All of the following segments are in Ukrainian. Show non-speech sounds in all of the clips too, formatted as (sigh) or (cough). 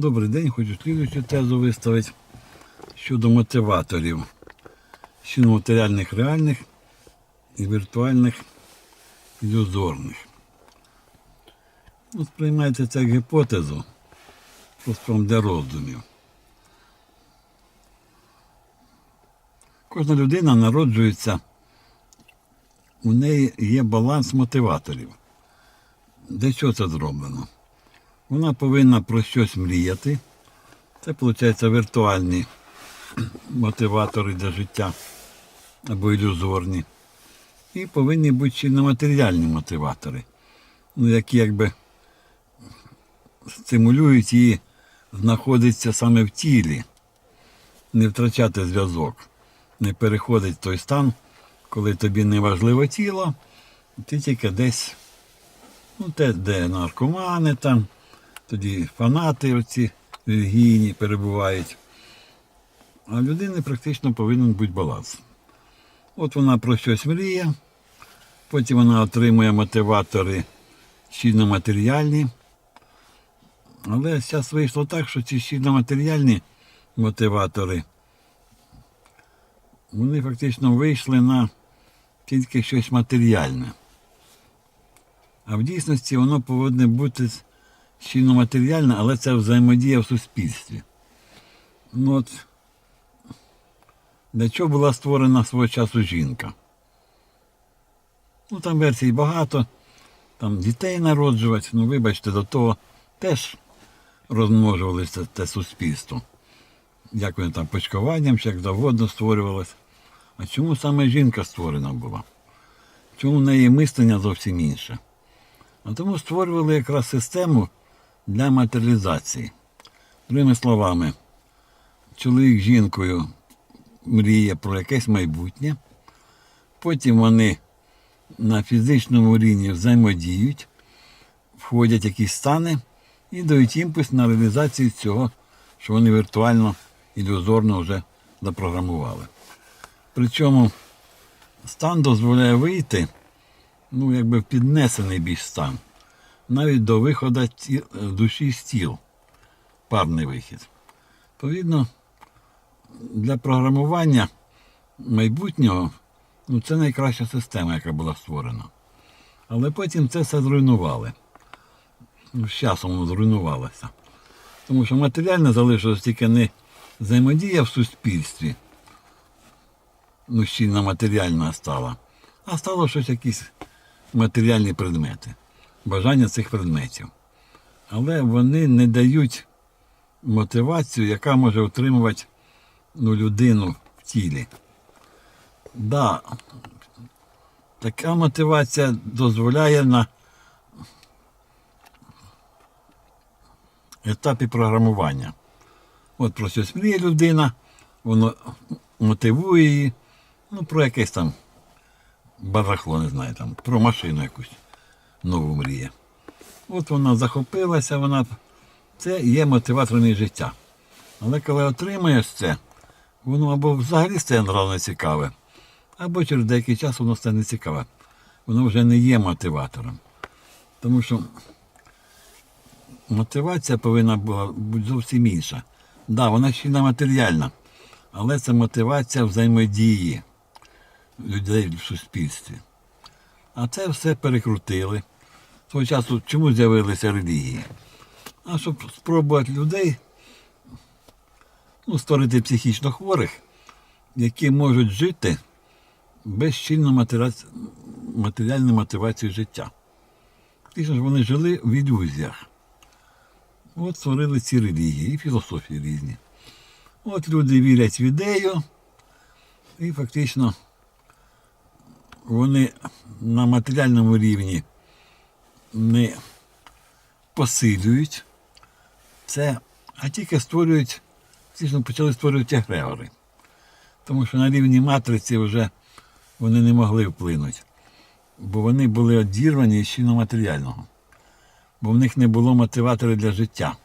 Добрий день, хочу слідуючу тезу виставити щодо мотиваторів. Щодо матеріальних реальних і віртуальних ілюзорних. Ну, сприймайте це як гіпотезу, просто для роздумів. Кожна людина народжується, у неї є баланс мотиваторів. Для чого це зроблено? Вона повинна про щось мріяти. Це, виходить, віртуальні мотиватори для життя або ілюзорні. І повинні бути ще матеріальні мотиватори, ну, які якби стимулюють її знаходитися саме в тілі, не втрачати зв'язок, не переходить в той стан, коли тобі не важливо тіло, ти тільки десь, ну, те, де наркомани там, тоді фанати оці релігійні перебувають. А в людини практично повинен бути баланс. От вона про щось мріє, потім вона отримує мотиватори щільно матеріальні. Але зараз вийшло так, що ці щільно матеріальні мотиватори, вони фактично вийшли на тільки щось матеріальне. А в дійсності воно повинно бути щільно матеріальне, але це взаємодія в суспільстві. Ну от, для чого була створена свого часу жінка? Ну там версій багато, там дітей народжувати, ну вибачте, до того теж розмножувалося те суспільство. Як вони там почкуванням, чи як завгодно створювалося. А чому саме жінка створена була? Чому в неї мислення зовсім інше? А тому створювали якраз систему для матеріалізації. Другими словами, чоловік з жінкою мріє про якесь майбутнє, потім вони на фізичному рівні взаємодіють, входять в якісь стани і дають імпульс на реалізацію цього, що вони віртуально, ілюзорно вже запрограмували. Причому стан дозволяє вийти, ну, якби в піднесений більш стан, навіть до виходу ті- душі з тіл, парний вихід. Відповідно, для програмування майбутнього ну, це найкраща система, яка була створена. Але потім це все зруйнували. Ну, з часом воно зруйнувалося. Тому що матеріально залишилось тільки не взаємодія в суспільстві, ну, щільно матеріальна стала, а стало щось якісь матеріальні предмети, бажання цих предметів. Але вони не дають мотивацію, яка може утримувати ну, людину в тілі. Да, така мотивація дозволяє на етапі програмування. От про щось мріє людина, воно мотивує її, ну, про якесь там барахло, не знаю, там, про машину якусь нову мріє. От вона захопилася, вона це є мотиватором її життя. Але коли отримаєш це, воно або взагалі стає одразу цікаве, або через деякий час воно стане нецікаве. Воно вже не є мотиватором. Тому що мотивація повинна була бути зовсім інша. Так, да, вона ще не матеріальна, але це мотивація взаємодії людей в суспільстві. А це все перекрутили. Свого часу чому з'явилися релігії? А щоб спробувати людей ну, створити психічно хворих, які можуть жити без щільно матеріальної мотивації життя. Фактично ж вони жили в ілюзіях. От створили ці релігії і філософії різні. От люди вірять в ідею, і фактично вони на матеріальному рівні не посилюють це, а тільки створюють, фактично почали створювати егрегори. Тому що на рівні матриці вже вони не могли вплинути, бо вони були одірвані з матеріального. Бо в них не було мотиватора для життя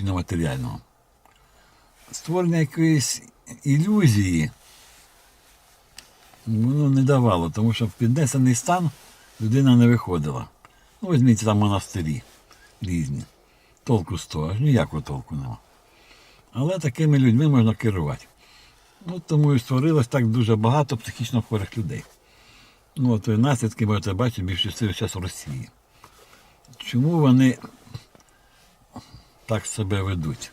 матеріального. Створення якоїсь ілюзії воно не давало, тому що в піднесений стан людина не виходила. Ну, візьміть там монастирі різні. толку з того, аж ніякого толку нема. Але такими людьми можна керувати. Ну, тому і створилось так дуже багато психічно хворих людей. Ну, от і наслідки можете бачити більшості зараз в Росії. Чому вони так себе ведуть?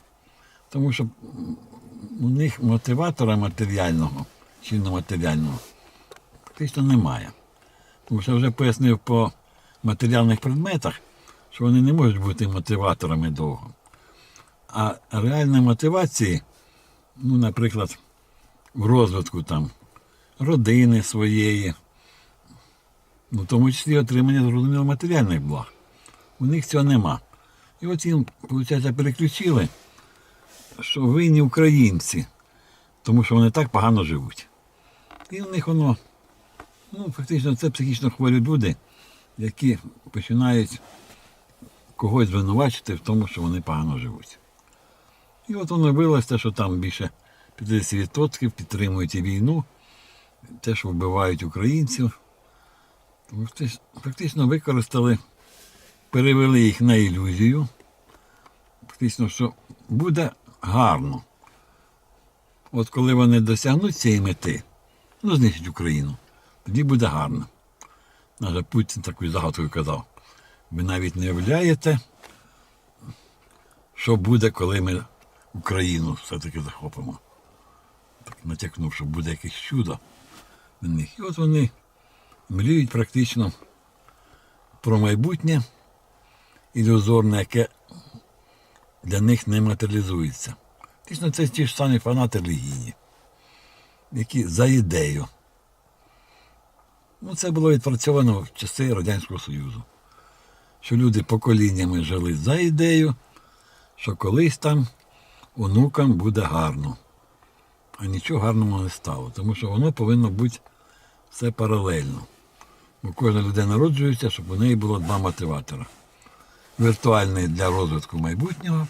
Тому що у них мотиватора матеріального чи нематеріального фактично немає. Тому що вже пояснив по матеріальних предметах, що вони не можуть бути мотиваторами довго. А реальної мотивації, ну, наприклад, в розвитку там родини своєї, ну, в тому числі отримання зрозуміло матеріальних благ. У них цього нема. І от їм, виходить, переключили, що винні українці, тому що вони так погано живуть. І у них воно, ну, фактично, це психічно хворі люди, які починають когось звинувачити в тому, що вони погано живуть. І от воно вилося, що там більше 50% підтримують і війну, те, що вбивають українців. Фактично використали, перевели їх на ілюзію. Фактично, що буде гарно. От коли вони досягнуть цієї мети, ну, знищать Україну, тоді буде гарно. Навіть Путін такою загадкою казав. Ви навіть не уявляєте, що буде, коли ми Україну все-таки захопимо. Так натякнув, що буде якесь чудо в них. І от вони мріють практично про майбутнє ілюзорне, яке для них не матеріалізується. Фактично це ті ж самі фанати релігійні, які за ідею. Ну, це було відпрацьовано в часи Радянського Союзу. Що люди поколіннями жили за ідею, що колись там онукам буде гарно. А нічого гарного не стало, тому що воно повинно бути все паралельно. Бо кожна людина народжується, щоб у неї було два мотиватора. Віртуальний для розвитку майбутнього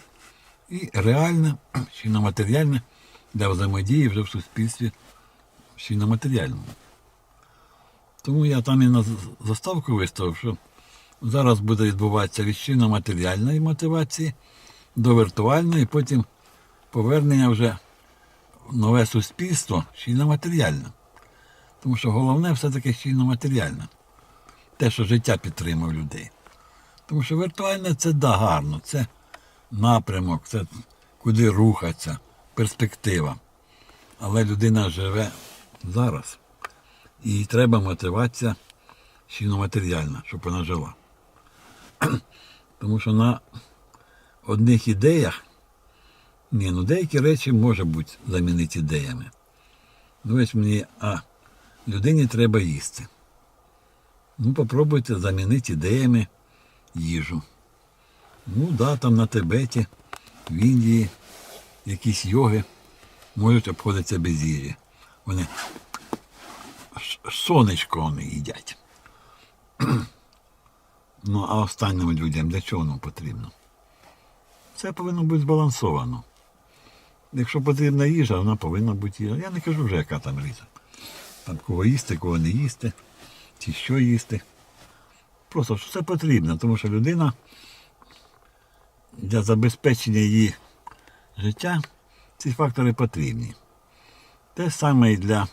і реальне, (clears throat) чи матеріальне для взаємодії вже в суспільстві, чи матеріальному. Тому я там і на заставку виставив, що зараз буде відбуватися від матеріальної мотивації до віртуальної, потім повернення вже в нове суспільство щільно матеріальне. Тому що головне все-таки щільно матеріальне. Те, що життя підтримує людей. Тому що віртуальне це да, гарно, це напрямок, це куди рухатися, перспектива. Але людина живе зараз. І треба мотивація щільно матеріальна, щоб вона жила. (clears throat) Тому що на одних ідеях, ні, ну деякі речі може бути замінити ідеями. Ну ось мені, а людині треба їсти. Ну, попробуйте замінити ідеями їжу. Ну, да, там на Тибеті, в Індії, якісь йоги можуть обходитися без їжі. Вони сонечко вони їдять. (clears throat) Ну, а останнім людям для чого воно потрібно? Це повинно бути збалансовано. Якщо потрібна їжа, вона повинна бути їжа. Я не кажу вже, яка там різа. Там кого їсти, кого не їсти, чи що їсти. Просто що це потрібно, тому що людина для забезпечення її життя ці фактори потрібні. Те саме і для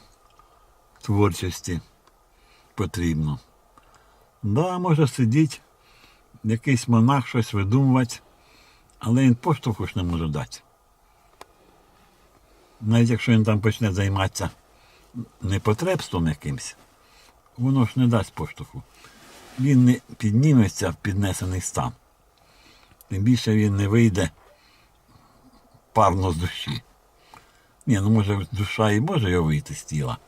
творчості потрібно. Да, може сидіти, якийсь монах щось видумувати, але він поштовху ж не може дати. Навіть якщо він там почне займатися непотребством якимось, воно ж не дасть поштовху. Він не підніметься в піднесений стан. Тим більше він не вийде парно з душі. Ні, ну може душа і може його вийти з тіла.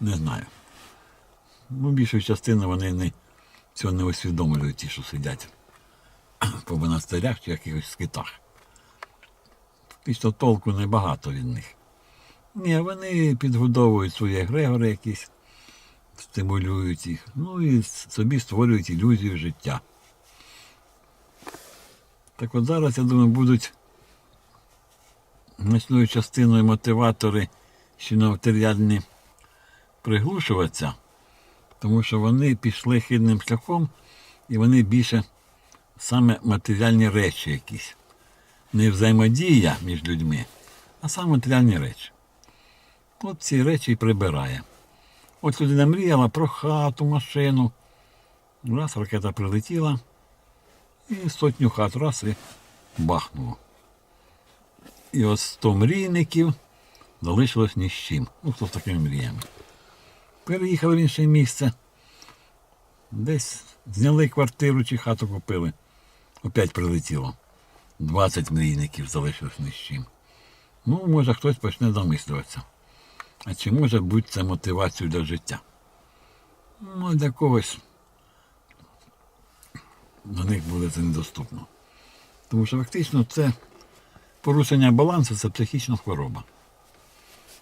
Не знаю. Ну, більшу частину вони не, цього не усвідомлюють, ті, що сидять по монастирях чи якихось скитах. Фактично толку небагато від них. Ні, вони підгодовують свої егрегори якісь, стимулюють їх, ну і собі створюють ілюзію життя. Так от зараз, я думаю, будуть значною частиною мотиватори ще на матеріальні приглушуватися, тому що вони пішли хідним шляхом і вони більше саме матеріальні речі якісь. не взаємодія між людьми, а саме матеріальні речі. От ці речі і прибирає. От людина мріяла про хату, машину. Раз ракета прилетіла і сотню хат раз і бахнуло. І от 100 мрійників залишилось ні з чим. Ну, хто з такими мріями. Переїхали в інше місце. Десь зняли квартиру чи хату купили. Опять прилетіло. 20 мрійників залишилось ні з чим. Ну, може, хтось почне замислюватися. А чи може бути це мотивацією для життя? Ну, для когось до них буде це недоступно. Тому що фактично це порушення балансу це психічна хвороба.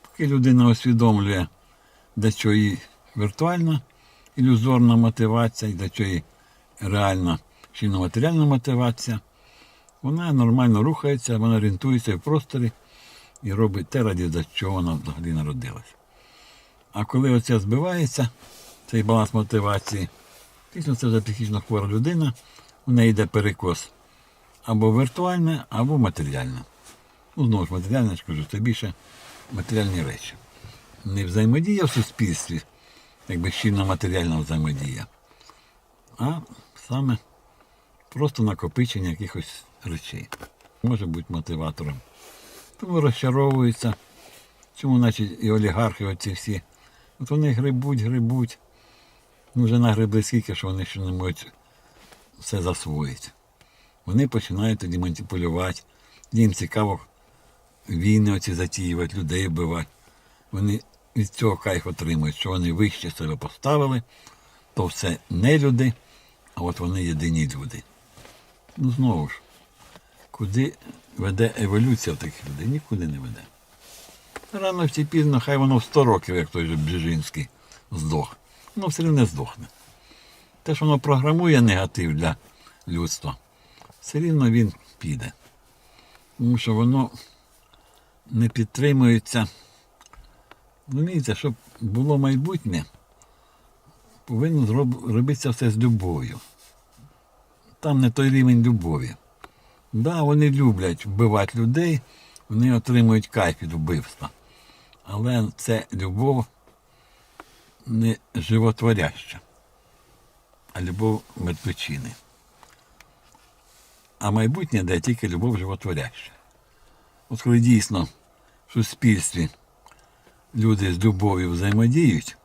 Поки людина усвідомлює, для чого віртуальна ілюзорна мотивація, і для чого реальна чинно матеріальна мотивація, вона нормально рухається, вона орієнтується в просторі і робить те, раді за чого вона взагалі народилась. А коли оце збивається, цей баланс мотивації, дійсно це вже психічно хвора людина, у неї йде перекос або віртуальне, або матеріальне. Ну, знову ж матеріальне, я кажу, це більше матеріальні речі. Не взаємодія в суспільстві, якби щільна матеріальна взаємодія, а саме просто накопичення якихось речей. Може бути мотиватором. Тому розчаровуються. Чому, значить, і олігархи оці всі. От вони грибуть, грибуть. Ну, вже нагребли скільки, що вони ще не можуть все засвоїти. Вони починають тоді маніпулювати. Їм цікаво війни оці затіювати, людей вбивати. Вони від цього кайф отримують, що вони вище себе поставили, то все не люди, а от вони єдині люди. Ну знову ж, куди веде еволюція таких людей? Нікуди не веде. Рано чи пізно, хай воно в 100 років, як той же Бжижинський, здох. Воно все рівно здохне. Те, що воно програмує негатив для людства, все рівно він піде. Тому що воно не підтримується. Розумієте, щоб було майбутнє, повинно робитися все з любов'ю. Там не той рівень любові. Да, вони люблять вбивати людей, вони отримують кайф від вбивства. Але це любов не животворяща, а любов мертвечини. А майбутнє де тільки любов животворяща. От коли дійсно в суспільстві люди з любов'ю взаємодіють,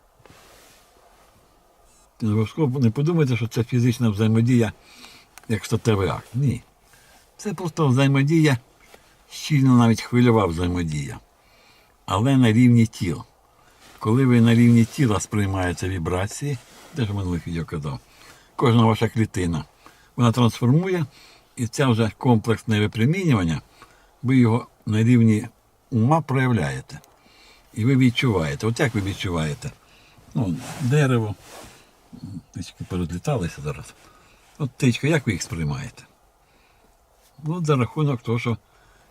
обов'язково не подумайте, що це фізична взаємодія як статевий акт. Ні. Це просто взаємодія, щільно навіть хвильова взаємодія. Але на рівні тіл. Коли ви на рівні тіла сприймаєте вібрації, де ж минулих відео казав, кожна ваша клітина, вона трансформує, і це вже комплексне випромінювання, ви його на рівні ума проявляєте. І ви відчуваєте. От як ви відчуваєте? Ну, дерево, птички порозліталися зараз. От птичка, як ви їх сприймаєте? Ну, за рахунок того, що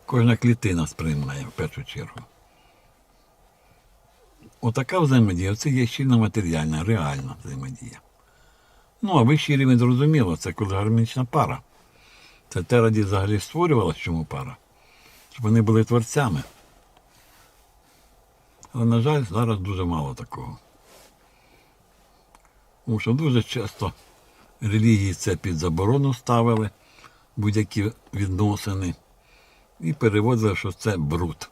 кожна клітина сприймає в першу чергу. Отака взаємодія, це є щільно матеріальна, реальна взаємодія. Ну, а вищий рівень зрозуміло, це коли гармонічна пара. Це те раді взагалі створювалася чому пара. Щоб вони були творцями. Але, на жаль, зараз дуже мало такого. Тому що дуже часто релігії це під заборону ставили, будь-які відносини, і переводили, що це бруд.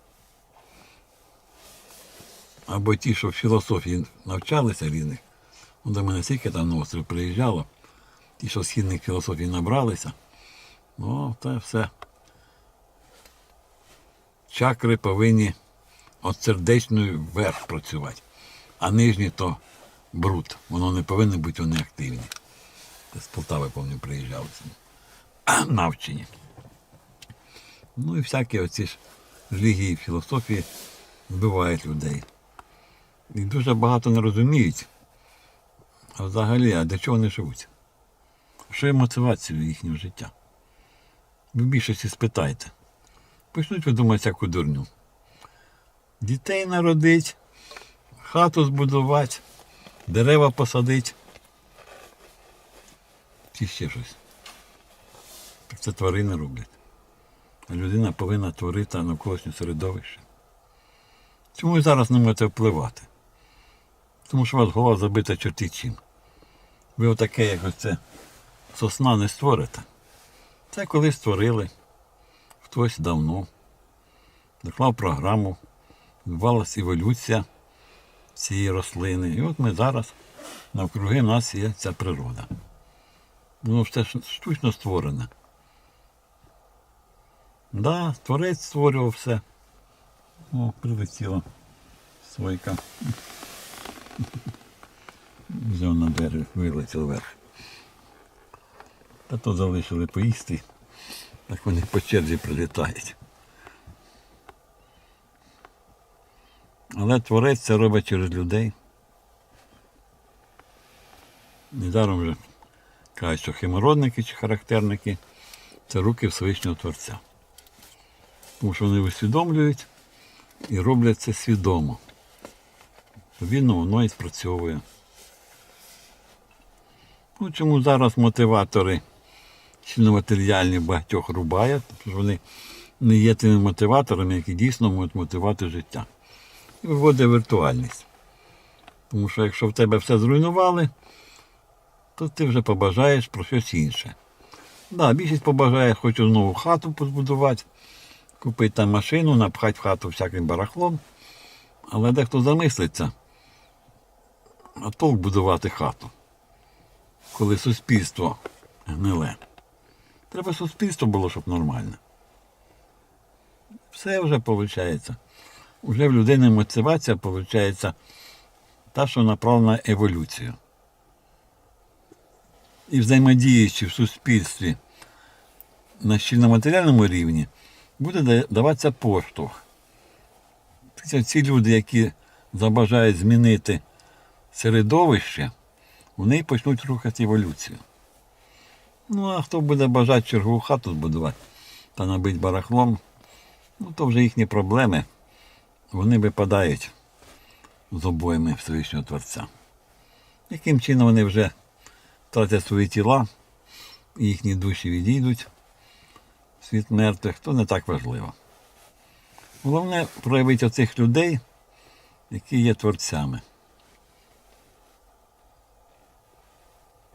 Або ті, що в філософії навчалися різних, ну, до мене стільки там острів приїжджало, ті, що східних філософій набралися, ну, це все. Чакри повинні от сердечної вверх працювати, а нижні то бруд. Воно не повинно бути вони активні. З Полтави, пам'ятаю, приїжджали (clears throat) навчені. Ну і всякі оці ж релігії, філософії вбивають людей. І дуже багато не розуміють. А взагалі, а для чого вони живуть? Що є мотивацією їхнього життя? Ви більшості спитайте. Почнуть ви думати всяку дурню. Дітей народить, хату збудувати, дерева посадити. Чи ще щось. Так це тварини роблять. А людина повинна творити навколишнє середовище. Чому ви зараз не можете впливати? Тому що у вас голова забита чорті чим. Ви отаке, як оце сосна не створите. Це колись створили хтось давно. Доклав програму, відбувалася еволюція цієї рослини. І от ми зараз навкруги нас є ця природа. Воно це ж штучно створене. Да, творець створював все. О, прилетіла свойка. Взяв на дерево, вилетів вверх. Та то залишили поїсти. Так вони по черзі прилітають. Але творець це робить через людей. Недаром вже кажуть, що химородники чи характерники це руки Всевишнього Творця. Тому що вони усвідомлюють і роблять це свідомо. Відповідно, воно і спрацьовує. Ну, чому зараз мотиватори матеріальні багатьох рубають, тому що вони не є тими мотиваторами, які дійсно можуть мотивувати життя. І виводить віртуальність. Тому що якщо в тебе все зруйнували, то ти вже побажаєш про щось інше. Да, більшість побажає, хочу знову хату позбудувати, купити там машину, напхати в хату всяким барахлом. Але дехто замислиться, а толк будувати хату, коли суспільство гниле. Треба суспільство було, щоб нормально. Все вже виходить. Уже в людини мотивація виходить та, що направлена на еволюцію. І взаємодіючи в суспільстві на щільно-матеріальному рівні, буде даватися поштовх. Тобто Ці люди, які забажають змінити середовище, вони почнуть рухати еволюцію. Ну, а хто буде бажати чергову хату збудувати та набити барахлом, ну то вже їхні проблеми. Вони випадають з обоями Всевишнього Творця. Яким чином вони вже втратять свої тіла, їхні душі відійдуть в світ мертвих, то не так важливо. Головне проявити оцих людей, які є творцями.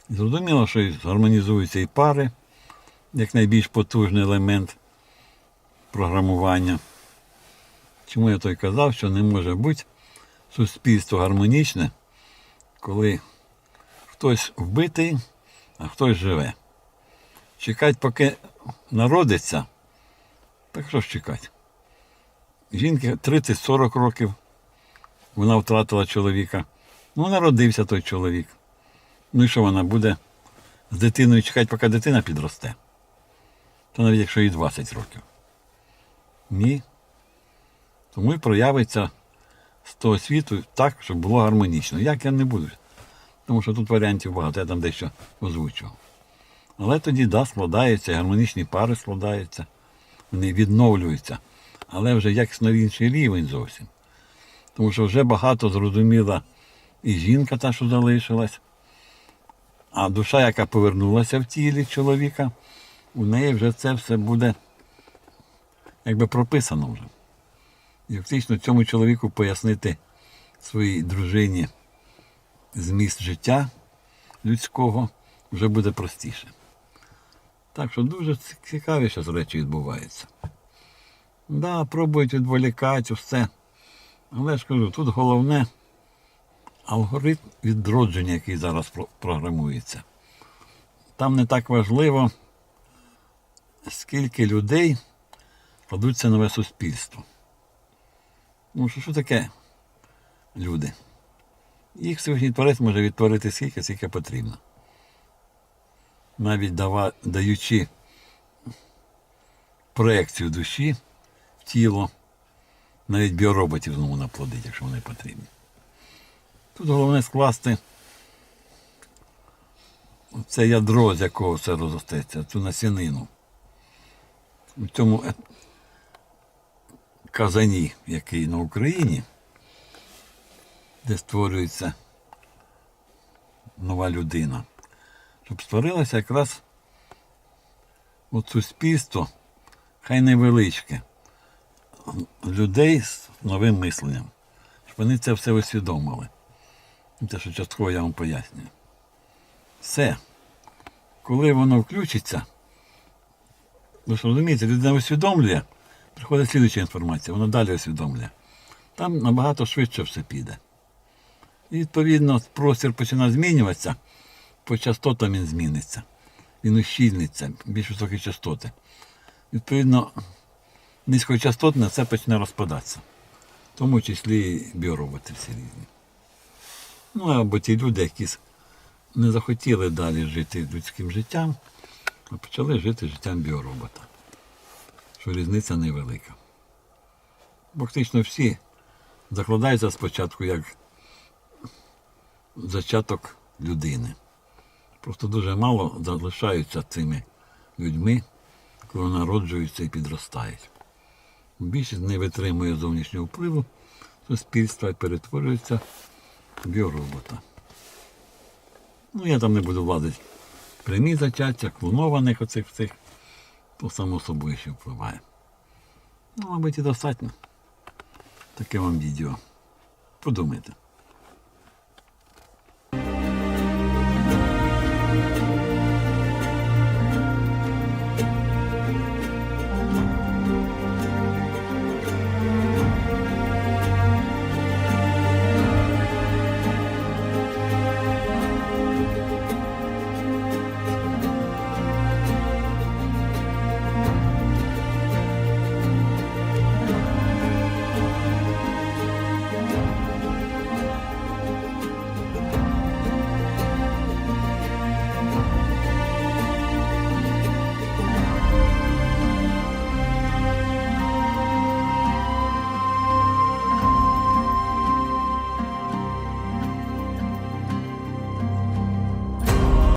Зрозуміло, що гармонізуються і пари, як найбільш потужний елемент програмування. Чому я той казав, що не може бути суспільство гармонічне, коли хтось вбитий, а хтось живе. Чекати, поки народиться, так що ж чекати? Жінки 30-40 років вона втратила чоловіка. Ну, народився той чоловік. Ну і що вона буде з дитиною чекати, поки дитина підросте? То навіть якщо їй 20 років. Ні. Тому і проявиться з того світу так, щоб було гармонічно. Як я не буду. Тому що тут варіантів багато, я там дещо озвучував. Але тоді, да, складаються, гармонічні пари складаються, вони відновлюються. Але вже якісно інший рівень зовсім. Тому що вже багато зрозуміла і жінка та, що залишилась, а душа, яка повернулася в тілі чоловіка, у неї вже це все буде якби прописано вже. І фактично цьому чоловіку пояснити своїй дружині зміст життя людського вже буде простіше. Так що дуже цікаві зараз речі відбуваються. Да, пробують відволікати все. Але ж кажу, тут головне алгоритм відродження, який зараз програмується. Там не так важливо, скільки людей кладуться нове суспільство. Ну, що, що таке люди? Їх Всевишній Творець може відтворити скільки, скільки потрібно. Навіть дава, даючи проекцію душі в тіло, навіть біороботів знову наплодить, якщо вони потрібні. Тут головне скласти це ядро, з якого все розростеться, цю насінину. У цьому казані, який на Україні, де створюється нова людина, щоб створилося якраз от суспільство хай невеличке, людей з новим мисленням. Щоб вони це все усвідомили. Те, що частково я вам пояснюю. Все. Коли воно включиться, ви ж розумієте, людина усвідомлює, приходить слідуюча інформація, вона далі усвідомлює. Там набагато швидше все піде. І відповідно простір починає змінюватися, по частотам він зміниться. Він ущільниться, більш високі частоти. Відповідно, низькочастотне це почне розпадатися. В тому числі і біороботи всі різні. Ну або ті люди, які не захотіли далі жити людським життям, а почали жити життям біоробота. Що різниця невелика. Фактично всі закладаються спочатку як зачаток людини. Просто дуже мало залишаються цими людьми, коли народжуються і підростають. Більшість не витримує зовнішнього впливу суспільства і перетворюється в біоробота. Ну, я там не буду влазити. Прямі зачаття, клонованих оцих всіх, то само собою ще впливає. Ну, мабуть, і достатньо. Таке вам відео. Подумайте.